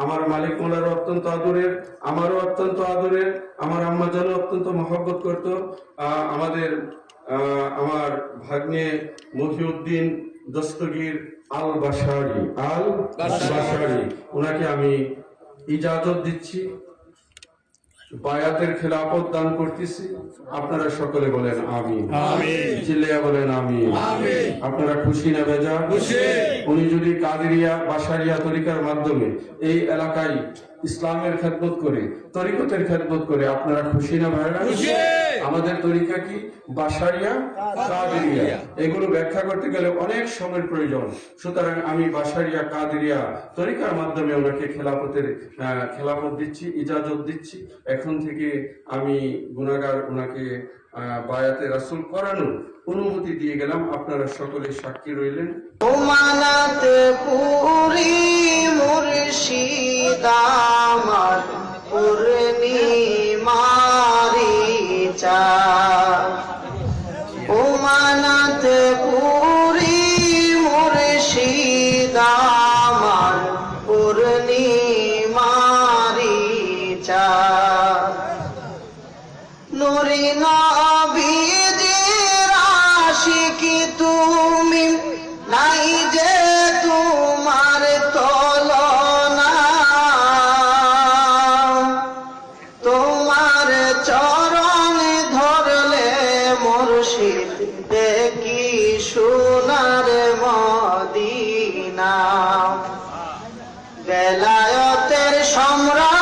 আমার মালিক মোলারও অত্যন্ত আদরের আমারও অত্যন্ত আদরের আমার আম্মা জানও অত্যন্ত মহব্বত করত। আমাদের আমার ভাগ্নে মহিউদ্দিন দস্তগীর আল বাসারি আল বাসারি ওনাকে আমি ইজাজত দিচ্ছি বায়াতের খেলাফত দান করতেছি। আপনারা সকলে বলেন আমি চিল্লিয়া বলেন আমি আপনারা খুশি না বেজা উনি যদি কাদেরিয়া বাসারিয়া তরিকার মাধ্যমে এই এলাকায় ইসলামের খেদমত করে তরিকতের খেদমত করে আপনারা খুশি না ভাইরা? আমাদের তরিকা কি? বাসারিয়া কাদেরিয়া। এগুলো ব্যাখ্যা করতে গেলে অনেক সময়ের প্রয়োজন। সুতরাং আমি বাসারিয়া কাদেরিয়া তরিকার মাধ্যমে ওনাকে খেলাফতের খেলাফত দিচ্ছি ইজাজত দিচ্ছি। এখন থেকে আমি গুনাগার ওনাকে আহ, বায়াতে রাসুল করানোর অনুমতি দিয়ে গেলাম। আপনারা সকলে সাক্ষী রইলেন। মানাতে পুরি মুর্শিদ ও মানাতে পুরি মুর্শিদ আমার পূর্ণিমারি চা নুরি নবীদের দেখি সোনার মদিনা। বেলায়তের সম্রাট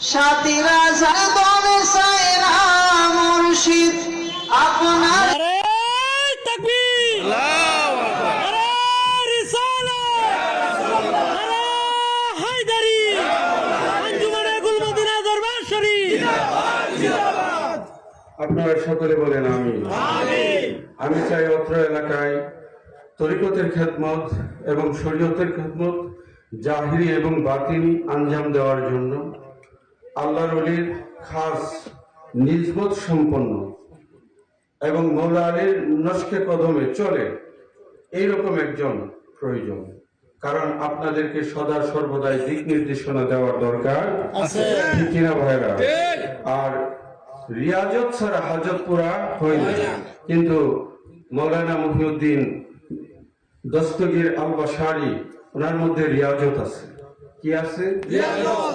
সাতিরা সাদন মুর্শিদ আপনার শরীফ। আপনারা সকলে বলেন আমি আমি চাই অত্র এলাকায় তরিকতের খেদমত এবং শরীয়তের খেদমত জাহিরি এবং বাতিনি আঞ্জাম দেওয়ার জন্য। আল্লাহর অলির খাস নিজবত সম্পন্ন এবং মৌলা আলীর নস্কে কদমে চলে এইরকম একজন প্রয়োজন। কারণ আপনাদেরকে সদা সর্বদাই দিক নির্দেশনা দেওয়ার দরকার কিনা ভাইরা? আর রিয়াজত ছাড়া হাজত পুরা হয় না। কিন্তু মৌলানা মহিউদ্দিন দস্তগীর আল বাসারি ওনার মধ্যে রিয়াজত আছে। কি আছে?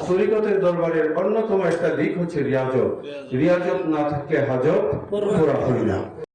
শরীকতের দরবারের অন্যতম একটা দিক হচ্ছে রিয়াজত। রিয়াজত। না থাকলে হাজত পুরা হই না।